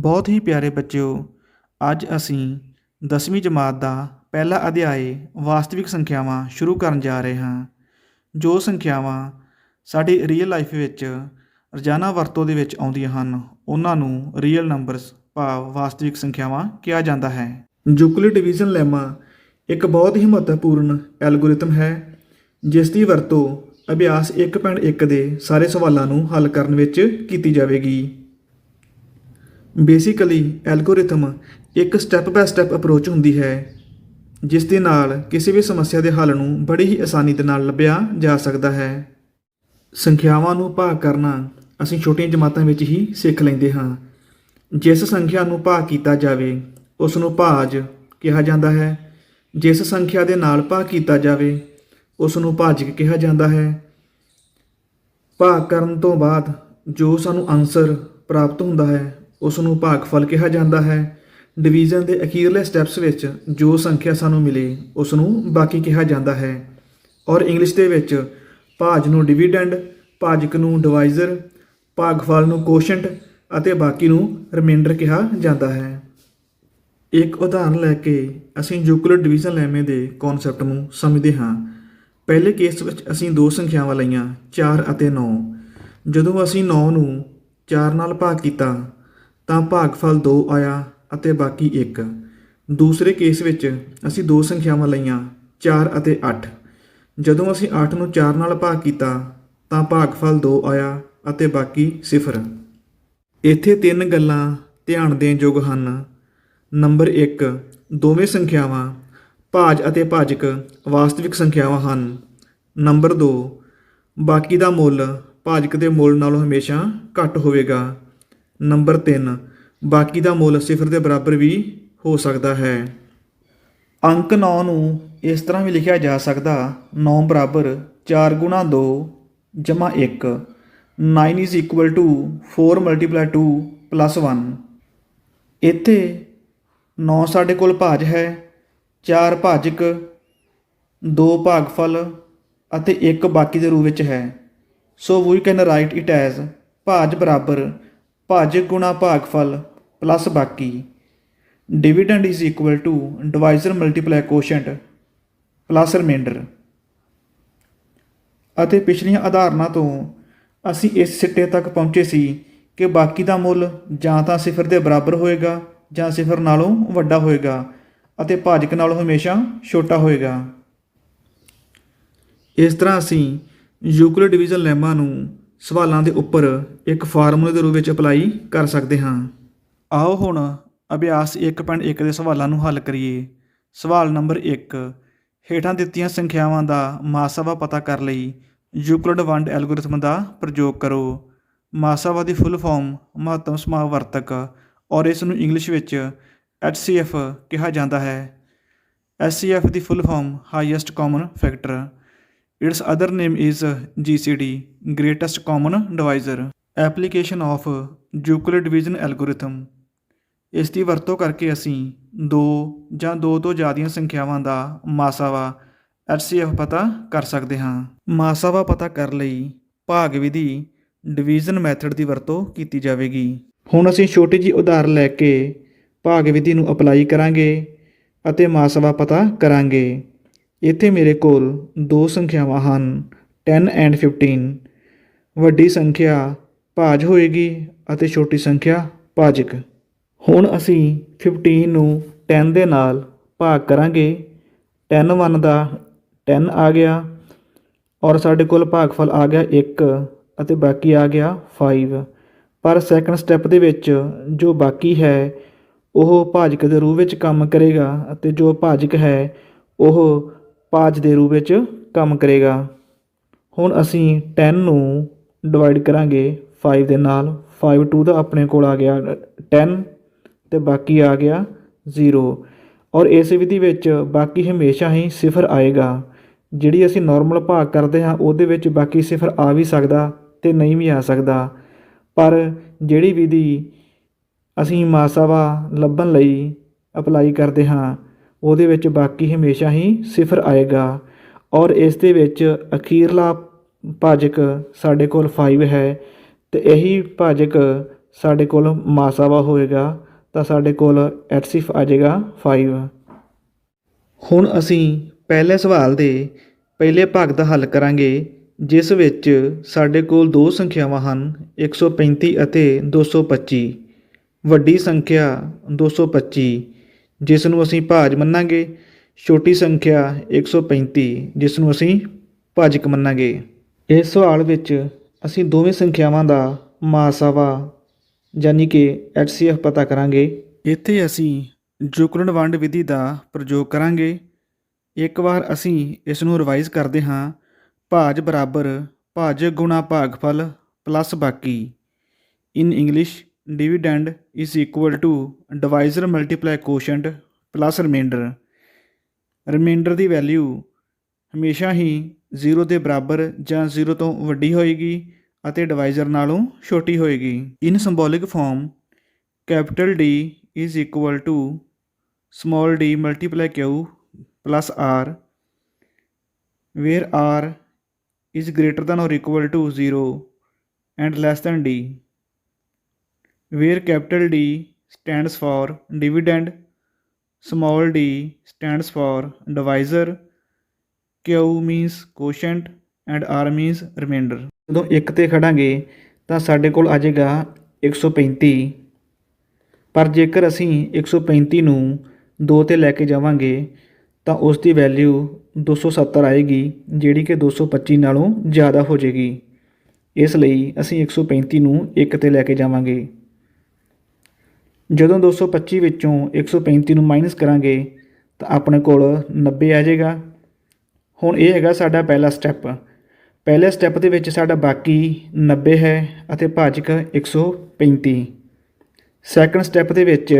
ਬਹੁਤ ਹੀ ਪਿਆਰੇ ਬੱਚਿਓ, ਅੱਜ ਅਸੀਂ 10ਵੀਂ ਜਮਾਤ ਦਾ ਪਹਿਲਾ ਅਧਿਆਏ ਵਾਸਤਵਿਕ ਸੰਖਿਆਵਾਂ ਸ਼ੁਰੂ ਕਰਨ ਜਾ ਰਹੇ ਹਾਂ, ਜੋ ਸੰਖਿਆਵਾਂ ਸਾਡੀ ਰੀਅਲ ਲਾਈਫ ਵਿੱਚ ਰੋਜ਼ਾਨਾ ਵਰਤੋਂ ਦੇ ਵਿੱਚ ਆਉਂਦੀਆਂ ਹਨ, ਉਹਨਾਂ ਨੂੰ ਰੀਅਲ ਨੰਬਰਸ ਭਾਵ ਵਾਸਤਵਿਕ ਸੰਖਿਆਵਾਂ ਕਿਹਾ ਜਾਂਦਾ ਹੈ। ਯੂਕਲਿਡ ਡਿਵੀਜ਼ਨ ਲੈਮਾ ਇੱਕ ਬਹੁਤ ਹੀ ਮਹੱਤਵਪੂਰਨ ਐਲਗੋਰਿਥਮ ਹੈ, ਜਿਸ ਦੀ ਵਰਤੋਂ ਅਭਿਆਸ 1.1 ਦੇ ਸਾਰੇ ਸਵਾਲਾਂ ਨੂੰ ਹੱਲ ਕਰਨ ਵਿੱਚ ਕੀਤੀ ਜਾਵੇਗੀ। ਬੇਸਿਕਲੀ ਐਲਗੋਰਿਥਮ ਇੱਕ ਸਟੈਪ ਬਾਏ ਸਟੈਪ ਅਪਰੋਚ ਹੁੰਦੀ ਹੈ ਜਿਸ ਦੇ ਨਾਲ ਕਿਸੇ ਵੀ ਸਮੱਸਿਆ ਦੇ ਹੱਲ ਨੂੰ ਬੜੀ ਹੀ ਆਸਾਨੀ ਦੇ ਨਾਲ ਲੱਭਿਆ ਜਾ ਸਕਦਾ ਹੈ। ਸੰਖਿਆਵਾਂ ਨੂੰ ਭਾਗ ਕਰਨਾ ਅਸੀਂ ਛੋਟੀਆਂ ਜਮਾਤਾਂ ਵਿੱਚ ਹੀ ਸਿੱਖ ਲੈਂਦੇ ਹਾਂ। ਜਿਸ ਸੰਖਿਆ ਨੂੰ ਭਾਗ ਕੀਤਾ ਜਾਵੇ ਉਸ ਨੂੰ ਭਾਜ ਕਿਹਾ ਜਾਂਦਾ ਹੈ। ਜਿਸ ਸੰਖਿਆ ਦੇ ਨਾਲ ਭਾਗ ਕੀਤਾ ਜਾਵੇ ਉਸ ਨੂੰ ਭਾਜਕ ਕਿਹਾ ਜਾਂਦਾ ਹੈ। ਭਾਗ ਕਰਨ ਤੋਂ ਬਾਅਦ ਜੋ ਸਾਨੂੰ ਆਨਸਰ ਪ੍ਰਾਪਤ ਹੁੰਦਾ ਹੈ ਉਸ ਨੂੰ ਭਾਗਫਲ ਕਿਹਾ ਜਾਂਦਾ ਹੈ। ਡਿਵੀਜ਼ਨ ਦੇ ਅਖੀਰਲੇ ਸਟੈਪਸ ਵਿੱਚ ਜੋ ਸੰਖਿਆ ਸਾਨੂੰ ਮਿਲੇ ਉਸ ਨੂੰ ਬਾਕੀ ਕਿਹਾ ਜਾਂਦਾ ਹੈ। ਔਰ ਇੰਗਲਿਸ਼ ਦੇ ਵਿੱਚ, ਭਾਜ ਨੂੰ ਡਿਵੀਡੈਂਡ, ਭਾਜਕ ਨੂੰ ਡਿਵਾਈਜ਼ਰ, ਭਾਗਫਲ ਨੂੰ ਕੋਸ਼ੈਂਟ ਅਤੇ ਬਾਕੀ ਨੂੰ ਰਿਮੈਂਡਰ ਕਿਹਾ ਜਾਂਦਾ ਹੈ। ਇੱਕ ਉਦਾਹਰਨ ਲੈ ਕੇ ਅਸੀਂ ਯੂਕਲਿਡ ਡਿਵੀਜ਼ਨ ਲੈਮੇ ਦੇ ਕਨਸੈਪਟ ਨੂੰ ਸਮਝਦੇ ਹਾਂ। ਪਹਿਲੇ ਕੇਸ ਵਿੱਚ ਅਸੀਂ ਦੋ ਸੰਖਿਆਵਾਂ ਲਈਆਂ 4 ਅਤੇ 9 ਜਦੋਂ ਅਸੀਂ 9 ਨੂੰ 4 ਨਾਲ ਭਾਗ ਕੀਤਾ ਤਾਂ ਭਾਗਫਲ 2 ਆਇਆ ਅਤੇ ਬਾਕੀ 1 ਦੂਸਰੇ ਕੇਸ ਵਿੱਚ ਅਸੀਂ ਦੋ ਸੰਖਿਆਵਾਂ ਲਈਆਂ 4 ਅਤੇ 8 ਜਦੋਂ ਅਸੀਂ 8 ਨੂੰ 4 ਨਾਲ ਭਾਗ ਕੀਤਾ, ਤਾਂ ਭਾਗਫਲ 2 ਆਇਆ ਅਤੇ ਬਾਕੀ 0 ਇੱਥੇ ਤਿੰਨ ਗੱਲਾਂ ਧਿਆਨ ਦੇਣ ਯੋਗ ਹਨ। ਨੰਬਰ 1 ਦੋਵੇਂ ਸੰਖਿਆਵਾਂ ਭਾਜ ਅਤੇ ਭਾਜਕ ਵਾਸਤਵਿਕ ਸੰਖਿਆਵਾਂ ਹਨ। ਨੰਬਰ 2 ਬਾਕੀ ਦਾ ਮੁੱਲ ਭਾਜਕ ਦੇ ਮੁੱਲ ਨਾਲੋਂ ਹਮੇਸ਼ਾ ਘੱਟ ਹੋਵੇਗਾ। ਨੰਬਰ 3 ਬਾਕੀ ਦਾ ਮੁੱਲ ਸਿਫਰ ਦੇ ਬਰਾਬਰ ਵੀ ਹੋ ਸਕਦਾ ਹੈ। ਅੰਕ 9 ਨੂੰ ਇਸ ਤਰ੍ਹਾਂ ਵੀ ਲਿਖਿਆ ਜਾ ਸਕਦਾ 9 ਬਰਾਬਰ 4 ਗੁਣਾ 2 ਜਮਾ 1 9 is equal to 4 multiply 2 plus 1 ਇੱਥੇ 9 ਸਾਡੇ ਕੋਲ ਭਾਜ ਹੈ 4 ਭਾਜਕ 2 ਭਾਗਫਲ ਅਤੇ 1 ਬਾਕੀ ਦੇ ਰੂਪ ਵਿੱਚ ਹੈ। So we can write it as ਭਾਜ ਬਰਾਬਰ ਭਾਜਕ ਗੁਣਾ ਭਾਗਫਲ ਪਲੱਸ ਬਾਕੀ। Dividend is equal to divisor multiply quotient plus remainder ਅਤੇ ਪਿਛਲੀਆਂ ਉਦਾਹਰਨਾਂ ਤੋਂ ਅਸੀਂ ਇਸ ਸਿੱਟੇ ਤੱਕ ਪਹੁੰਚੇ ਸੀ ਕਿ ਬਾਕੀ ਦਾ ਮੁੱਲ ਜਾਂ ਤਾਂ ਸਿਫਰ ਦੇ ਬਰਾਬਰ ਹੋਏਗਾ ਜਾਂ ਸਿਫਰ ਨਾਲੋਂ ਵੱਡਾ ਹੋਏਗਾ ਅਤੇ ਭਾਜਕ ਨਾਲੋਂ ਹਮੇਸ਼ਾ ਛੋਟਾ ਹੋਏਗਾ। ਇਸ ਤਰ੍ਹਾਂ ਅਸੀਂ ਯੂਕਲਿਡ ਡਿਵੀਜ਼ਨ ਲੈਮਾ ਨੂੰ ਸਵਾਲਾਂ ਦੇ ਉੱਪਰ ਇੱਕ ਫਾਰਮੂਲੇ ਦੇ ਰੂਪ ਵਿੱਚ ਅਪਲਾਈ ਕਰ ਸਕਦੇ ਹਾਂ। ਆਓ ਹੁਣ ਅਭਿਆਸ 1.1 ਦੇ ਸਵਾਲਾਂ ਨੂੰ ਹੱਲ ਕਰੀਏ। ਸਵਾਲ ਨੰਬਰ 1 ਹੇਠਾਂ ਦਿੱਤੀਆਂ ਸੰਖਿਆਵਾਂ ਦਾ ਮਾਸਾਵਾ ਪਤਾ ਕਰ ਲਈ ਯੂਕਲਿਡ ਵੰਡ ਐਲਗੋਰਿਥਮ ਦਾ ਪ੍ਰਯੋਗ ਕਰੋ। ਮਾਸਾਵਾ ਦੀ ਫੁੱਲ ਫਾਰਮ ਮਹੱਤਮ ਸਮਾਗ ਵਰਤਕ ਔਰ ਇਸ ਨੂੰ ਇੰਗਲਿਸ਼ ਵਿੱਚ HCF ਕਿਹਾ ਜਾਂਦਾ ਹੈ। HCF the full form highest common factor its other name is GCD greatest common divisor application of Euclid division algorithm ਇਸ ਦੀ ਵਰਤੋਂ ਕਰਕੇ ਅਸੀਂ ਦੋ ਜਾਂ ਦੋ ਤੋਂ ਜ਼ਿਆਦੀਆਂ ਸੰਖਿਆਵਾਂ ਦਾ ਮਾਸਾਵਾ HCF ਪਤਾ ਕਰ ਸਕਦੇ ਹਾਂ। ਮਾਸਾਵਾ ਪਤਾ ਕਰਨ ਲਈ ਭਾਗ ਵਿਧੀ ਡਿਵੀਜ਼ਨ ਮੈਥਡ ਦੀ ਵਰਤੋਂ ਕੀਤੀ ਜਾਵੇਗੀ। ਹੁਣ ਅਸੀਂ ਛੋਟੀ ਜਿਹੀ ਉਦਾਹਰਨ ਲੈ ਕੇ ਭਾਗ ਵਿਧੀ ਨੂੰ ਅਪਲਾਈ ਕਰਾਂਗੇ ਅਤੇ ਮਾਸਾਵਾ ਪਤਾ ਕਰਾਂਗੇ। ਇੱਥੇ ਮੇਰੇ ਕੋਲ ਦੋ ਸੰਖਿਆਵਾਂ ਹਨ 10 ਐਂਡ 15 ਵੱਡੀ ਸੰਖਿਆ ਭਾਜ ਹੋਏਗੀ ਅਤੇ ਛੋਟੀ ਸੰਖਿਆ ਭਾਜਕ। ਹੁਣ ਅਸੀਂ 15 ਨੂੰ 10 ਦੇ ਨਾਲ ਭਾਗ ਕਰਾਂਗੇ। 10 1 ਦਾ 10 ਆ ਗਿਆ ਔਰ ਸਾਡੇ ਕੋਲ ਭਾਗਫਲ ਆ ਗਿਆ 1 ਅਤੇ ਬਾਕੀ ਆ ਗਿਆ 5 ਪਰ ਸੈਕੰਡ ਸਟੈਪ ਦੇ ਵਿੱਚ ਜੋ ਬਾਕੀ ਹੈ, ਉਹ ਭਾਜਕ ਦੇ ਰੂਪ ਵਿੱਚ ਕੰਮ ਕਰੇਗਾ ਅਤੇ ਜੋ ਭਾਜਕ ਹੈ, ਉਹ ਭਾਜ ਦੇ ਰੂਪ ਵਿੱਚ ਕੰਮ ਕਰੇਗਾ। ਹੁਣ ਅਸੀਂ 10 ਨੂੰ ਡਿਵਾਈਡ ਕਰਾਂਗੇ 5 ਦੇ ਨਾਲ। 5 2 ਦਾ ਆਪਣੇ ਕੋਲ ਆ ਗਿਆ। 10 ਤੇ ਬਾਕੀ ਆ ਗਿਆ 0 ਔਰ ਇਸ ਵਿਧੀ ਵਿੱਚ ਬਾਕੀ ਹਮੇਸ਼ਾ ਹੀ ਸਿਫਰ ਆਏਗਾ। ਜਿਹੜੀ ਅਸੀਂ ਨਾਰਮਲ ਭਾਗ ਕਰਦੇ ਹਾਂ, ਉਹਦੇ ਵਿੱਚ ਬਾਕੀ ਸਿਫਰ ਆ ਵੀ ਸਕਦਾ ਤੇ ਨਹੀਂ ਵੀ ਆ ਸਕਦਾ। ਪਰ ਜਿਹੜੀ ਵਿਧੀ ਅਸੀਂ ਮਾਸਾਵਾ ਲੱਭਣ ਲਈ ਅਪਲਾਈ ਕਰਦੇ ਹਾਂ ਉਹਦੇ ਵਿੱਚ ਬਾਕੀ ਹਮੇਸ਼ਾ ਹੀ ਸਿਫਰ ਆਏਗਾ ਔਰ ਇਸ ਦੇ ਵਿੱਚ ਅਖੀਰਲਾ ਭਾਜਕ ਸਾਡੇ ਕੋਲ 5 ਹੈ ਤੇ ਇਹੀ ਭਾਜਕ ਸਾਡੇ ਕੋਲ ਮਾਸਾਵਾ ਹੋਏਗਾ ਤਾਂ ਸਾਡੇ ਕੋਲ ਐਟਸਿਫ ਆ ਜਾਏਗਾ 5 ਹੁਣ ਅਸੀਂ ਪਹਿਲੇ ਸਵਾਲ ਦੇ ਪਹਿਲੇ ਭਾਗ ਦਾ ਹੱਲ ਕਰਾਂਗੇ, ਜਿਸ ਵਿੱਚ ਸਾਡੇ ਕੋਲ ਦੋ ਸੰਖਿਆਵਾਂ ਹਨ 135 ਅਤੇ 225 ਵੱਡੀ ਸੰਖਿਆ 225 ਜਿਸ ਨੂੰ ਅਸੀਂ ਭਾਜ ਮੰਨਾਂਗੇ। ਛੋਟੀ ਸੰਖਿਆ 135 ਜਿਸ ਨੂੰ ਅਸੀਂ ਭਾਜਕ ਮੰਨਾਂਗੇ। ਇਸ ਸਵਾਲ ਵਿੱਚ ਅਸੀਂ ਦੋਵੇਂ ਸੰਖਿਆਵਾਂ ਦਾ ਮਾਸਾਵਾ ਯਾਨੀ ਕਿ HCF ਪਤਾ ਕਰਾਂਗੇ। ਇੱਥੇ ਅਸੀਂ ਜੁਕਲਨ ਵੰਡ ਵਿਧੀ ਦਾ ਪ੍ਰਯੋਗ ਕਰਾਂਗੇ। ਇੱਕ ਵਾਰ ਅਸੀਂ ਇਸ ਨੂੰ ਰਿਵਾਈਜ਼ ਕਰਦੇ ਹਾਂ। ਭਾਜ ਬਰਾਬਰ ਭਾਜਕ ਗੁਣਾ ਭਾਗਫਲ ਪਲੱਸ ਬਾਕੀ। In English dividend is equal to divisor multiply quotient plus remainder remainder the value ਹਮੇਸ਼ਾ ਹੀ 0 ਦੇ ਬਰਾਬਰ ਜਾਂ 0 ਤੋਂ ਵੱਡੀ ਹੋਏਗੀ ਅਤੇ ਡਿਵਾਈਜ਼ਰ ਨਾਲੋਂ ਛੋਟੀ ਹੋਏਗੀ। In symbolic form capital D is equal to small d multiply q plus r where r is greater than or equal to 0 and less than d. where capital D stands for dividend small d stands for divisor q means quotient and r means remainder ਜਦੋਂ 1 ਤੇ ਖੜਾਂਗੇ ਤਾਂ ਸਾਡੇ ਕੋਲ ਆ ਜਾਏਗਾ 135 ਪਰ ਜੇਕਰ ਅਸੀਂ 135 ਨੂੰ 2 ਤੇ ਲੈ ਕੇ ਜਾਵਾਂਗੇ ਤਾਂ ਉਸ ਦੀ ਵੈਲਿਊ 270 ਆਏਗੀ ਜਿਹੜੀ ਕਿ 225 ਨਾਲੋਂ ਜ਼ਿਆਦਾ ਹੋ ਜਾਏਗੀ ਇਸ ਲਈ ਅਸੀਂ 135 ਨੂੰ 1 ਤੇ ਲੈ ਕੇ ਜਾਵਾਂਗੇ ਜਦੋਂ 225 ਵਿੱਚੋਂ 135 ਨੂੰ ਮਾਈਨਸ ਕਰਾਂਗੇ, ਤਾਂ ਆਪਣੇ ਕੋਲ 90 ਆ ਜਾਏਗਾ। ਹੁਣ ਇਹ ਹੈਗਾ ਸਾਡਾ ਪਹਿਲਾ ਸਟੈਪ ਪਹਿਲੇ ਸਟੈਪ ਦੇ ਵਿੱਚ ਸਾਡਾ ਬਾਕੀ 90 ਹੈ ਅਤੇ ਭਾਜਕ 135 ਸੈਕੰਡ ਸਟੈਪ ਦੇ ਵਿੱਚ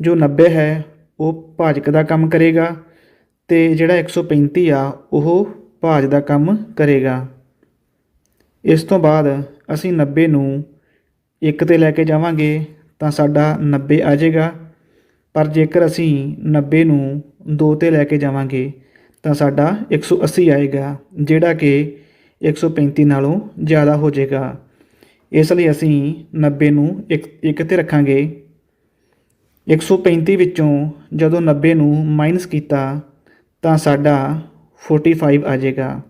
ਜੋ 90 ਹੈ, ਉਹ ਭਾਜਕ ਦਾ ਕੰਮ ਕਰੇਗਾ ਤੇ ਜਿਹੜਾ 135 ਆ, ਉਹ ਭਾਜ ਦਾ ਕੰਮ ਕਰੇਗਾ। ਇਸ ਤੋਂ ਬਾਅਦ ਅਸੀਂ 90 ਨੂੰ 1 ਤੇ ਲੈ ਕੇ ਜਾਵਾਂਗੇ ਤਾਂ ਸਾਡਾ 90 ਆ ਜਾਏਗਾ। ਪਰ ਜੇਕਰ ਅਸੀਂ 90 ਨੂੰ 2 ਤੇ ਲੈ ਕੇ ਜਾਵਾਂਗੇ, ਤਾਂ ਸਾਡਾ 180 ਆਏਗਾ, ਜਿਹੜਾ ਕਿ 135 ਨਾਲੋਂ ਜ਼ਿਆਦਾ ਹੋ ਜਾਏਗਾ। ਇਸ ਲਈ ਅਸੀਂ 90 ਨੂੰ 1 1 ਤੇ ਰੱਖਾਂਗੇ। 135 ਵਿੱਚੋਂ ਜਦੋਂ 90 ਨੂੰ ਮਾਈਨਸ ਕੀਤਾ, ਤਾਂ ਸਾਡਾ 45 ਆ ਜਾਏਗਾ।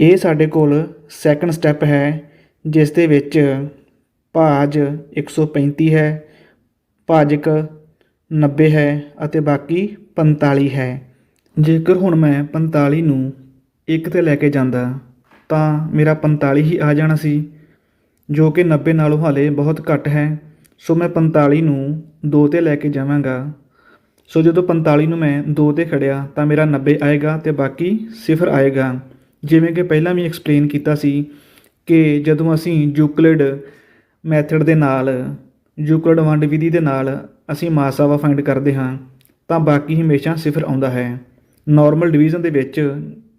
ਇਹ ਸਾਡੇ ਕੋਲ ਸੈਕੰਡ ਸਟੈਪ ਹੈ, ਜਿਸ ਦੇ ਵਿੱਚ ਭਾਜ 135 ਹੈ, ਭਾਜਕ 90 ਹੈ ਅਤੇ ਬਾਕੀ 45 ਹੈ। ਜੇਕਰ ਹੁਣ ਮੈਂ 45 ਨੂੰ 1 ਤੇ ਲੈ ਕੇ ਜਾਂਦਾ, ਤਾਂ ਮੇਰਾ 45 ਹੀ ਆ ਜਾਣਾ ਸੀ, ਜੋ ਕਿ 90 ਨਾਲੋਂ ਹਾਲੇ ਬਹੁਤ ਘੱਟ ਹੈ। ਸੋ ਮੈਂ 45 ਨੂੰ 2 ਤੇ ਲੈ ਕੇ ਜਾਵਾਂਗਾ। ਸੋ ਜਦੋਂ 45 ਨੂੰ ਮੈਂ 2 ਤੇ ਖੜਿਆ, ਤਾਂ ਮੇਰਾ 90 ਆਏਗਾ ਤੇ ਬਾਕੀ ਸਿਫਰ ਆਏਗਾ। ਜਿਵੇਂ ਕਿ ਪਹਿਲਾਂ ਵੀ ਐਕਸਪਲੇਨ ਕੀਤਾ ਸੀ ਕਿ ਜਦੋਂ ਅਸੀਂ ਯੂਕਲਿਡ ਮੈਥਡ ਦੇ ਨਾਲ ਯੂਕਲਿਡ ਵੰਡ ਵਿਧੀ ਦੇ ਨਾਲ ਅਸੀਂ ਮਾਸਾਵਾ ਫਾਈਂਡ ਕਰਦੇ ਹਾਂ, ਤਾਂ ਬਾਕੀ ਹਮੇਸ਼ਾ ਸਿਫਰ ਆਉਂਦਾ ਹੈ। ਨਾਰਮਲ ਡਿਵੀਜ਼ਨ ਦੇ ਵਿੱਚ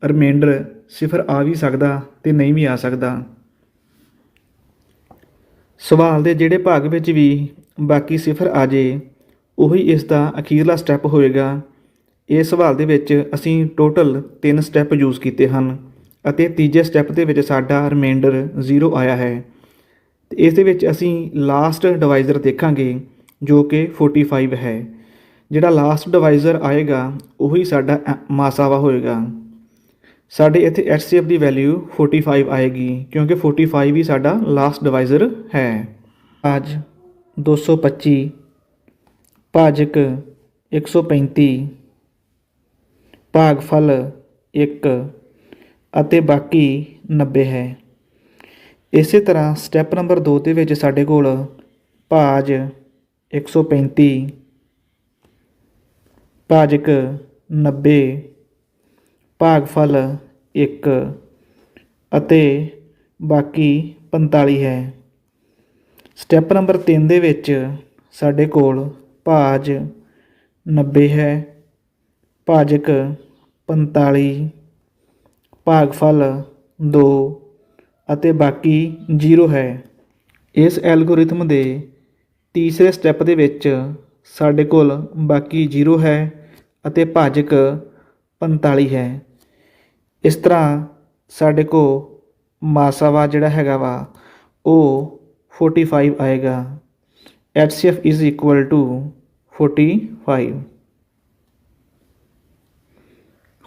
ਰਿਮਾਈਂਡਰ ਸਿਫਰ ਆ ਵੀ ਸਕਦਾ ਤੇ ਨਹੀਂ ਵੀ ਆ ਸਕਦਾ। ਸਵਾਲ ਦੇ ਜਿਹੜੇ ਭਾਗ ਵਿੱਚ ਵੀ ਬਾਕੀ ਸਿਫਰ ਆ ਜੇ, ਉਹੀ ਇਸ ਦਾ ਅਖੀਰਲਾ ਸਟੈਪ ਹੋਏਗਾ। ਇਸ ਸਵਾਲ ਦੇ ਵਿੱਚ ਅਸੀਂ ਟੋਟਲ 3 ਸਟੈਪ ਯੂਜ਼ ਕੀਤੇ ਹਨ ਅਤੇ ਤੀਜੇ ਸਟੈਪ ਦੇ ਵਿੱਚ ਸਾਡਾ ਰਿਮਾਈਂਡਰ 0 ਆਇਆ ਹੈ। ਇਸ ਦੇ ਵਿੱਚ ਅਸੀਂ ਲਾਸਟ ਡਿਵਾਈਜ਼ਰ ਦੇਖਾਂਗੇ, ਜੋ ਕਿ 45 ਹੈ। ਜਿਹੜਾ ਲਾਸਟ ਡਿਵਾਈਜ਼ਰ ਆਏਗਾ, ਉਹੀ ਸਾਡਾ ਐ- ਮਾਸਾਵਾ ਹੋਏਗਾ। ਸਾਡੇ ਇੱਥੇ HCF ਦੀ ਵੈਲਿਊ 45 ਆਏਗੀ, ਕਿਉਂਕਿ 45 ਹੀ ਸਾਡਾ ਲਾਸਟ ਡਿਵਾਈਜ਼ਰ ਹੈ। ਅੱਜ 225 ਭਾਜਕ 135 ਭਾਗਫਲ 1 ਅਤੇ ਬਾਕੀ 90 ਹੈ। ਇਸੇ ਤਰ੍ਹਾਂ ਸਟੈਪ ਨੰਬਰ 2 ਦੇ ਵਿੱਚ ਸਾਡੇ ਕੋਲ ਭਾਜ 135 ਭਾਜਕ 90 ਭਾਗਫਲ 1 ਅਤੇ ਬਾਕੀ 45 ਹੈ। ਸਟੈਪ ਨੰਬਰ 3 ਦੇ ਵਿੱਚ ਸਾਡੇ ਕੋਲ ਭਾਜ 90 ਹੈ ਭਾਜਕ 45 ਭਾਗਫਲ 2 ਅਤੇ ਬਾਕੀ 0 ਹੈ। ਇਸ ਐਲਗੋਰਿਥਮ ਦੇ ਤੀਸਰੇ ਸਟੈਪ ਦੇ ਵਿੱਚ ਸਾਡੇ ਕੋਲ ਬਾਕੀ 0 ਹੈ ਅਤੇ ਭਾਜਕ 45 ਹੈ। ਇਸ ਤਰ੍ਹਾਂ ਸਾਡੇ ਕੋਲ ਮਾਸਾਵਾ ਜਿਹੜਾ ਹੈਗਾ ਵਾ, ਉਹ 45 ਆਏਗਾ। HCF is equal to 45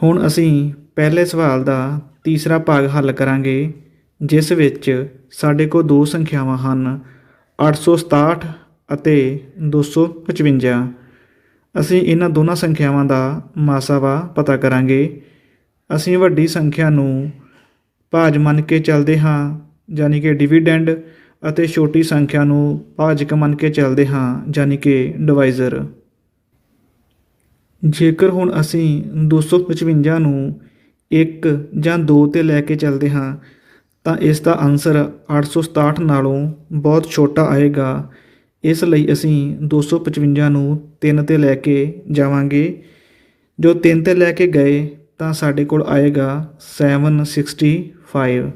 ਹੁਣ ਅਸੀਂ ਪਹਿਲੇ ਸਵਾਲ ਦਾ ਤੀਸਰਾ ਭਾਗ ਹੱਲ ਕਰਾਂਗੇ। ਜਿਸ ਵਿੱਚ ਸਾਡੇ ਕੋਲ ਦੋ ਸੰਖਿਆਵਾਂ ਹਨ 867 ਅਤੇ 255 ਅਸੀਂ ਇਹਨਾਂ ਦੋਨਾਂ ਸੰਖਿਆਵਾਂ ਦਾ ਮਾਸਾਵਾ ਪਤਾ ਕਰਾਂਗੇ। ਅਸੀਂ ਵੱਡੀ ਸੰਖਿਆ ਨੂੰ ਭਾਜ ਮੰਨ ਕੇ ਚੱਲਦੇ ਹਾਂ, ਯਾਨੀ ਕਿ ਡਿਵੀਡੈਂਡ ਅਤੇ ਛੋਟੀ ਸੰਖਿਆ ਨੂੰ ਭਾਜਕ ਮੰਨ ਕੇ ਚੱਲਦੇ ਹਾਂ, ਯਾਨੀ ਕਿ ਡਿਵਾਈਜ਼ਰ। ਜੇਕਰ ਹੁਣ ਅਸੀਂ 255 ਨੂੰ 1 ਜਾਂ 2 ਤੇ ਲੈ ਕੇ ਚੱਲਦੇ ਹਾਂ ਤਾਂ ਇਸ ਦਾ ਆਨਸਰ 867 ਨਾਲੋਂ ਬਹੁਤ ਛੋਟਾ ਆਏਗਾ। ਇਸ ਲਈ ਅਸੀਂ 255 ਨੂੰ 3 ਤੇ ਲੈ ਕੇ ਜਾਵਾਂਗੇ। ਜੋ 3 ਤੇ ਲੈ ਕੇ ਗਏ, ਤਾਂ ਸਾਡੇ ਕੋਲ ਆਏਗਾ 765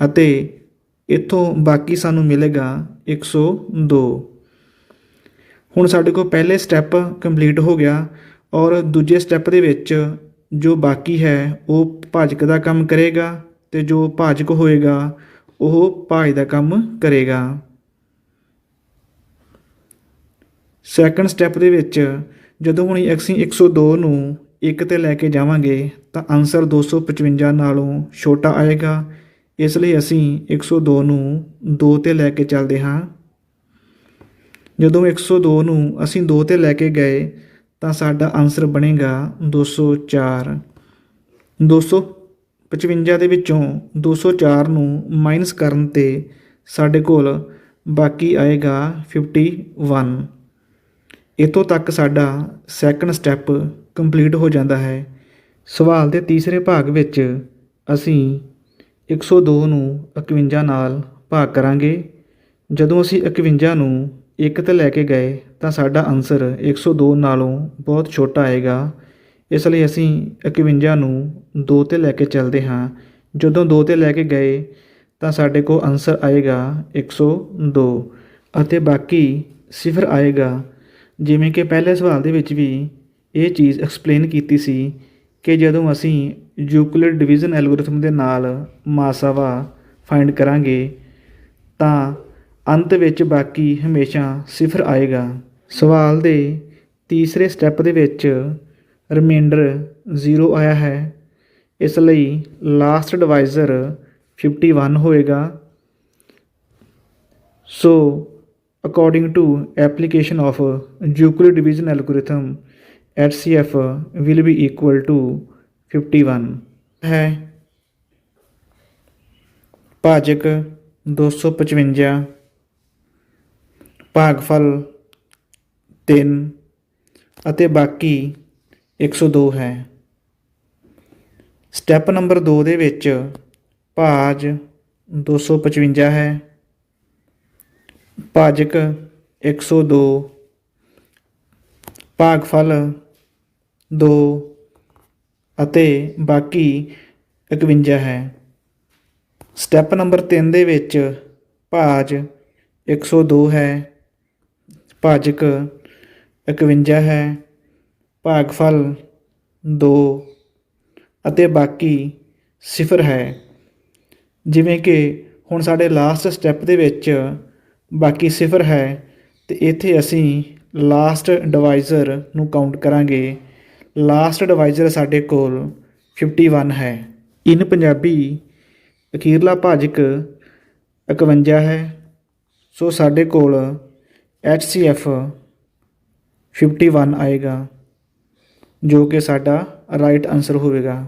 ਅਤੇ ਇੱਥੋਂ ਬਾਕੀ ਸਾਨੂੰ ਮਿਲੇਗਾ 102 ਹੁਣ ਸਾਡੇ ਕੋਲ ਪਹਿਲੇ ਸਟੈਪ ਕੰਪਲੀਟ ਹੋ ਗਿਆ ਔਰ ਦੂਜੇ ਸਟੈਪ ਦੇ ਵਿੱਚ ਜੋ ਬਾਕੀ ਹੈ, ਉਹ ਭਾਜਕ ਦਾ ਕੰਮ ਕਰੇਗਾ। ਤੇ ਜੋ ਭਾਜਕ ਹੋਏਗਾ, ਉਹ ਭਾਜ ਦਾ ਕੰਮ ਕਰੇਗਾ। ਸੈਕੰਡ ਸਟੈਪ ਦੇ ਵਿੱਚ, ਜਦੋਂ ਹੁਣ ਅਸੀਂ 102 ਨੂੰ 1 ਤੇ ਲੈ ਕੇ ਜਾਵਾਂਗੇ, ਤਾਂ ਆਨਸਰ 255 ਨਾਲੋਂ ਛੋਟਾ ਆਏਗਾ। ਇਸ ਲਈ ਅਸੀਂ 102 ਨੂੰ 2 ਤੇ ਲੈ ਕੇ ਚੱਲਦੇ ਹਾਂ। ਜਦੋਂ 102 ਨੂੰ ਅਸੀਂ 2 ਤੇ ਲੈ ਕੇ ਗਏ, ਤਾਂ ਸਾਡਾ ਆਨਸਰ ਬਣੇਗਾ 204 255 ਦੇ ਵਿੱਚੋਂ 204 ਨੂੰ ਮਾਈਨਸ ਕਰਨ ਤੇ ਸਾਡੇ ਕੋਲ ਬਾਕੀ ਆਏਗਾ 51 ਇਤੋਂ ਤੱਕ ਸਾਡਾ ਸੈਕੰਡ ਸਟੈਪ ਕੰਪਲੀਟ ਹੋ ਜਾਂਦਾ ਹੈ। ਸਵਾਲ ਦੇ ਤੀਸਰੇ ਭਾਗ ਵਿੱਚ ਅਸੀਂ 102 ਨੂੰ 51 ਨਾਲ ਭਾਗ ਕਰਾਂਗੇ। ਜਦੋਂ ਅਸੀਂ 51 ਨੂੰ 1 ਤੇ ਲੈ ਕੇ ਗਏ ਤਾਂ ਸਾਡਾ ਆਨਸਰ 102 ਨਾਲੋਂ ਬਹੁਤ ਛੋਟਾ ਆਏਗਾ। ਇਸ ਲਈ ਅਸੀਂ 51 ਨੂੰ ਦੋ ਤੇ ਲੈ ਕੇ ਚੱਲਦੇ ਹਾਂ। ਜਦੋਂ ਦੋ ਤੇ ਲੈ ਕੇ ਗਏ ਤਾਂ ਸਾਡੇ ਕੋਲ ਆਨਸਰ ਆਏਗਾ 102 ਅਤੇ ਬਾਕੀ ਸਿਫਰ ਆਏਗਾ। ਜਿਵੇਂ ਕਿ ਪਹਿਲੇ ਸਵਾਲ ਦੇ ਵਿੱਚ ਵੀ ਇਹ ਚੀਜ਼ ਐਕਸਪਲੇਨ ਕੀਤੀ ਸੀ ਕਿ ਜਦੋਂ ਅਸੀਂ ਯੂਕਲਿਡ ਡਿਵੀਜ਼ਨ ਐਲਗੋਰਿਥਮ ਦੇ ਨਾਲ ਮਾਸਾਵਾ ਫਾਈਂਡ ਕਰਾਂਗੇ ਤਾਂ ਅੰਤ ਵਿੱਚ ਬਾਕੀ ਹਮੇਸ਼ਾ ਸਿਫਰ ਆਏਗਾ। ਸਵਾਲ ਦੇ ਤੀਸਰੇ ਸਟੈਪ ਦੇ ਵਿੱਚ ਰਿਮਾਈਂਡਰ 0 ਆਇਆ ਹੈ ਇਸ ਲਈ ਲਾਸਟ ਐਡਵਾਈਜ਼ਰ 51 ਹੋਏਗਾ so according to application of Euclid division algorithm HCF will be equal to 51 ਹੈ ਭਾਜਕ 255 ਭਾਗਫਲ 3 ਅਤੇ ਬਾਕੀ 102 ਹੈ। ਸਟੈਪ ਨੰਬਰ 2 ਦੇ ਵਿੱਚ ਭਾਜ 255 ਹੈ। ਭਾਜਕ 102 ਭਾਗਫਲ 2 ਅਤੇ ਬਾਕੀ 51 ਹੈ। ਸਟੈਪ ਨੰਬਰ 3 ਦੇ ਵਿੱਚ ਭਾਜ 102 ਹੈ। ਭਾਜਕ 51 ਹੈ। ਭਾਗਫਲ 2 ਅਤੇ ਬਾਕੀ ਸਿਫਰ ਹੈ। ਜਿਵੇਂ ਕਿ ਹੁਣ ਸਾਡੇ ਲਾਸਟ ਸਟੈਪ ਦੇ ਵਿੱਚ ਬਾਕੀ ਸਿਫਰ ਹੈ ਤੇ ਇੱਥੇ ਅਸੀਂ ਲਾਸਟ ਡਿਵਾਈਜ਼ਰ ਨੂੰ ਕਾਊਂਟ ਕਰਾਂਗੇ। ਲਾਸਟ ਡਿਵਾਈਜ਼ਰ ਸਾਡੇ ਕੋਲ 51 ਹੈ। ਇਨ ਪੰਜਾਬੀ ਅਖੀਰਲਾ ਭਾਜਕ 51 ਹੈ। ਸੋ ਸਾਡੇ ਕੋਲ HCF 51 ਆਏਗਾ। ਜੋ ਕਿ ਸਾਡਾ ਰਾਈਟ ਆਨਸਰ ਹੋਵੇਗਾ।